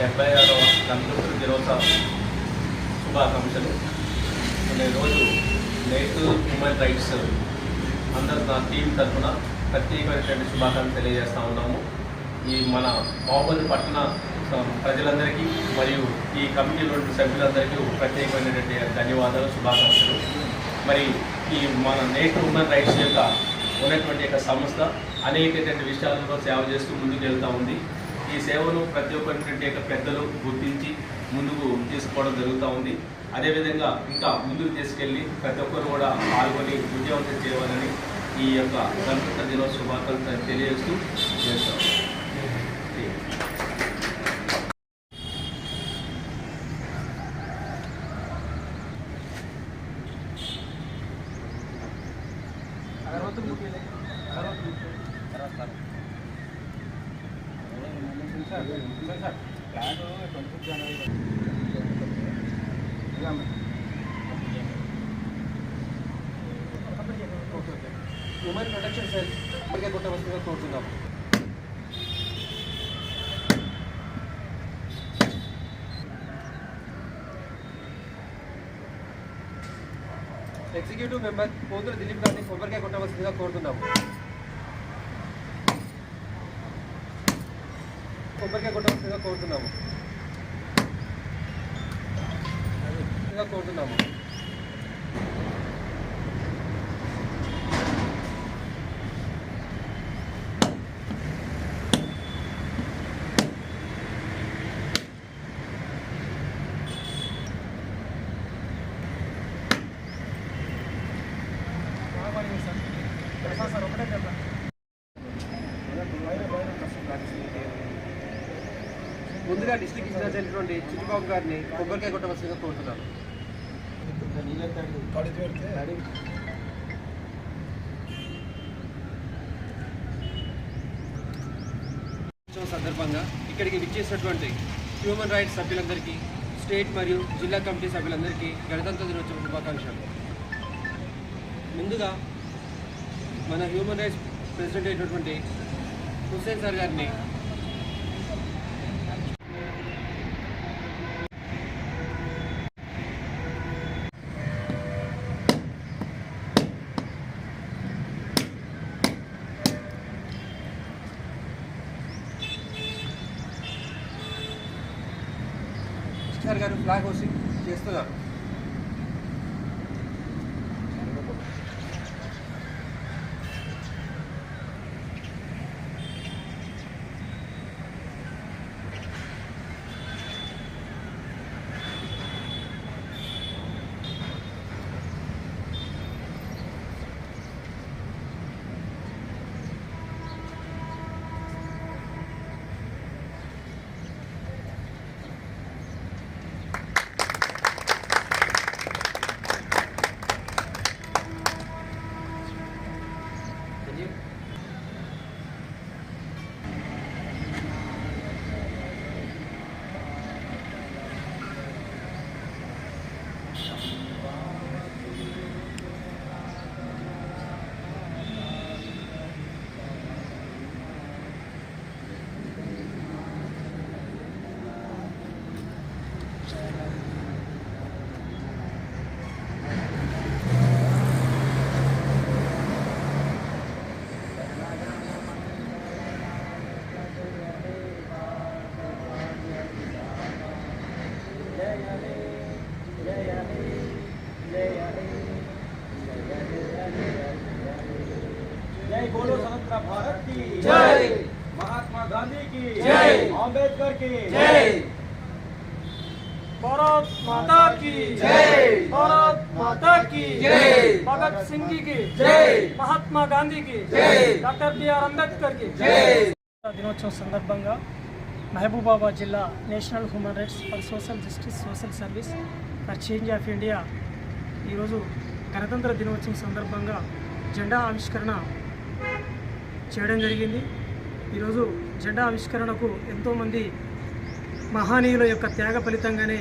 డెబ్బై ఆరవ గణతంత్ర దినోత్సవ శుభాకాంక్షలు. మన ఈరోజు నేషనల్ హ్యూమన్ రైట్స్ అందరు నా టీం తరఫున ప్రత్యేకమైనటువంటి శుభాకాంక్షలు తెలియజేస్తూ ఉన్నాము. ఈ మన బాహుబలి పట్టణ ప్రజలందరికీ మరియు ఈ కమిటీలోని సభ్యులందరికీ ప్రత్యేకమైనటువంటి ధన్యవాదాలు శుభాకాంక్షలు. మరి ఈ మన నేషనల్ హ్యూమన్ రైట్స్ యొక్క ఉన్నటువంటి యొక్క సంస్థ అనేకటువంటి విషయాలలో సేవ చేస్తూ ముందుకు వెళ్తూ ఉంది. ఈ సేవను ప్రతి ఒక్కరి యొక్క పెద్దలు గుర్తించి ముందుకు తీసుకోవడం జరుగుతూ ఉంది. అదేవిధంగా ఇంకా ముందుకు తీసుకెళ్ళి ప్రతి ఒక్కరు కూడా పాల్గొని విజయవంతం చేయాలని ఈ యొక్క గణతంత్ర దినోత్సవ శుభాకాంక్షలు తెలియజేస్తూ చేస్తాం. ఉమెన్ ప్రొటెక్షన్ సెల్ అందుకే ఇప్పటికే కొట్టవలసిందిగా కోరుతున్నాం ఎగ్జిక్యూటివ్ మెంబర్ పోతుల దిలీప్ గారిని కొబ్బరికాయ కొట్టవలసిందిగా కోరుతున్నాము. కొబ్బరికాయ కొట్టవలసిందిగా కోరుతున్నాము కోరుతున్నాము ముందుగా డిస్ట్రిక్ట్ ఇన్ఛార్జ్ అయినటువంటి చిట్టిబాబు గారిని కొబ్బరికాయ కొట్టవలసిందిగా కోరుతున్నాను. సందర్భంగా ఇక్కడికి విచ్చేసినటువంటి హ్యూమన్ రైట్స్ సభ్యులందరికీ స్టేట్ మరియు జిల్లా కమిటీ సభ్యులందరికీ గణతంత్ర దినోత్సవ శుభాకాంక్షలు. ముందుగా మన హ్యూమన్ రైట్స్ ప్రెసిడెంట్ అయినటువంటి హుస్సేన్ సార్ గారిని जय महात्मा गांधी की जय। अंबेडकर की జై भारत माता की जय। भारत माता की जय। भगत सिंह जी की जय। महात्मा గాంధీ की जय। డాక్టర్ బిఆర్ అంబేద్కర్ కి జై దినోత్సవం సందర్భంగా మహబూబాబాద్ జిల్లా national human rights for social justice social service for change of India ఈరోజు గణతంత్ర దినోత్సవం సందర్భంగా జెండా ఆవిష్కరణ చేయడం జరిగింది ఈరోజు జెండా ఆవిష్కరణకు ఎంతోమంది మహానీయుల యొక్క త్యాగ ఫలితంగానే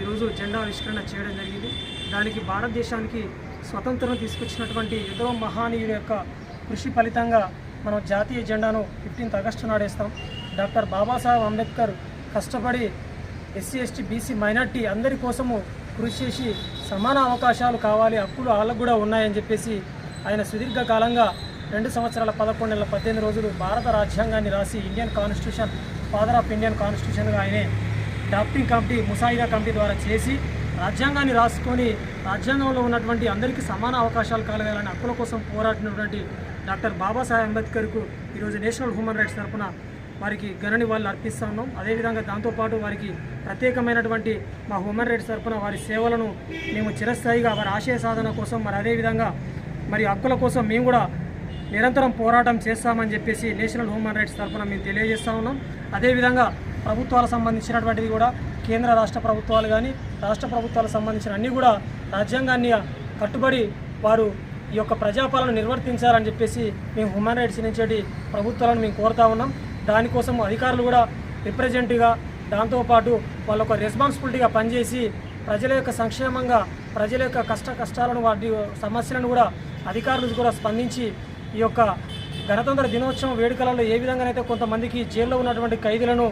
ఈరోజు జెండా ఆవిష్కరణ చేయడం జరిగింది. దానికి భారతదేశానికి స్వతంత్రం తీసుకొచ్చినటువంటి ఎంతో మహానీయుల యొక్క కృషి ఫలితంగా మనం జాతీయ జెండాను ఫిఫ్టీన్త్ ఆగస్టు నాడేస్తాం డాక్టర్ బాబాసాహెబ్ అంబేద్కర్ కష్టపడి ఎస్సీ ఎస్టీ బీసీ మైనార్టీ అందరి కోసము కృషి చేసి సమాన అవకాశాలు కావాలి హక్కులు వాళ్ళకు కూడా ఉన్నాయని చెప్పేసి ఆయన సుదీర్ఘకాలంగా రెండు సంవత్సరాల పదకొండు నెలల పద్దెనిమిది రోజులు భారత రాజ్యాంగాన్ని రాసి Indian constitution father of Indian కాన్స్టిట్యూషన్గా ఆయనే డ్రాఫ్టింగ్ కమిటీ ముసాయిదా కమిటీ ద్వారా చేసి రాజ్యాంగాన్ని రాసుకొని రాజ్యాంగంలో ఉన్నటువంటి అందరికీ సమాన అవకాశాలు కలగాలని హక్కుల కోసం పోరాడినటువంటి డాక్టర్ బాబాసాహెబ్ అంబేద్కర్కు ఈరోజు నేషనల్ హ్యూమన్ రైట్స్ తరఫున వారికి ఘన నివాళులు అర్పిస్తా ఉన్నాం. అదేవిధంగా దాంతోపాటు వారికి ప్రత్యేకమైనటువంటి మా హ్యూమన్ రైట్స్ తరఫున వారి సేవలను మేము చిరస్థాయిగా వారి ఆశయ సాధన కోసం మరి అదేవిధంగా మరి హక్కుల కోసం మేము కూడా నిరంతరం పోరాటం చేస్తామని చెప్పేసి నేషనల్ హ్యూమన్ రైట్స్ తరఫున మేము తెలియజేస్తా ఉన్నాం. అదేవిధంగా ప్రభుత్వాలకు సంబంధించినటువంటిది కూడా కేంద్ర రాష్ట్ర ప్రభుత్వాలు కానీ రాష్ట్ర ప్రభుత్వాలకు సంబంధించిన అన్నీ కూడా రాజ్యాంగాన్ని కట్టుబడి వారు ఈ యొక్క ప్రజాపాలన నిర్వర్తించాలని చెప్పేసి మేము హ్యూమన్ రైట్స్ నుంచి ప్రభుత్వాలను మేము కోరుతా ఉన్నాం. దానికోసం అధికారులు కూడా రిప్రజెంట్గా దాంతోపాటు వాళ్ళ ఒక రెస్పాన్సిబిలిటీగా పనిచేసి ప్రజల యొక్క సంక్షేమంగా ప్రజల యొక్క కష్ట కష్టాలను వాటి సమస్యలను కూడా అధికారులు కూడా స్పందించి ఈ యొక్క గణతంత్ర దినోత్సవం వేడుకలలో ఏ విధంగానైతే కొంతమందికి జైల్లో ఉన్నటువంటి ఖైదీలను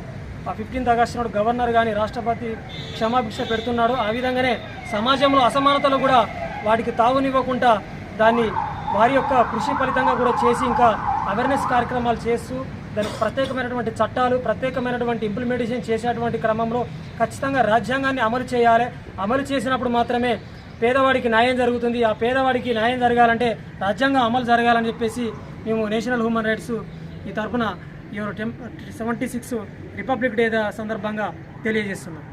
ఫిఫ్టీన్త్ ఆగస్టు నాడు గవర్నర్ కానీ రాష్ట్రపతి క్షమాభిక్ష పెడుతున్నాడు. ఆ విధంగానే సమాజంలో అసమానతలు కూడా వాటికి తావునివ్వకుండా దాన్ని వారి యొక్క కృషి ఫలితంగా కూడా చేసి ఇంకా అవేర్నెస్ కార్యక్రమాలు చేస్తూ దానికి ప్రత్యేకమైనటువంటి చట్టాలు ప్రత్యేకమైనటువంటి ఇంప్లిమెంటేషన్ చేసేటువంటి క్రమంలో ఖచ్చితంగా రాజ్యాంగాన్ని అమలు చేయాలి. అమలు చేసినప్పుడు మాత్రమే పేదవాడికి న్యాయం జరుగుతుంది. ఆ పేదవాడికి న్యాయం జరగాలంటే రాజ్యాంగం అమలు జరగాలని చెప్పేసి మేము నేషనల్ హ్యూమన్ రైట్స్ ఈ తరఫున ఈ సెవెంటీ సిక్స్ రిపబ్లిక్ డే సందర్భంగా తెలియజేస్తున్నాం.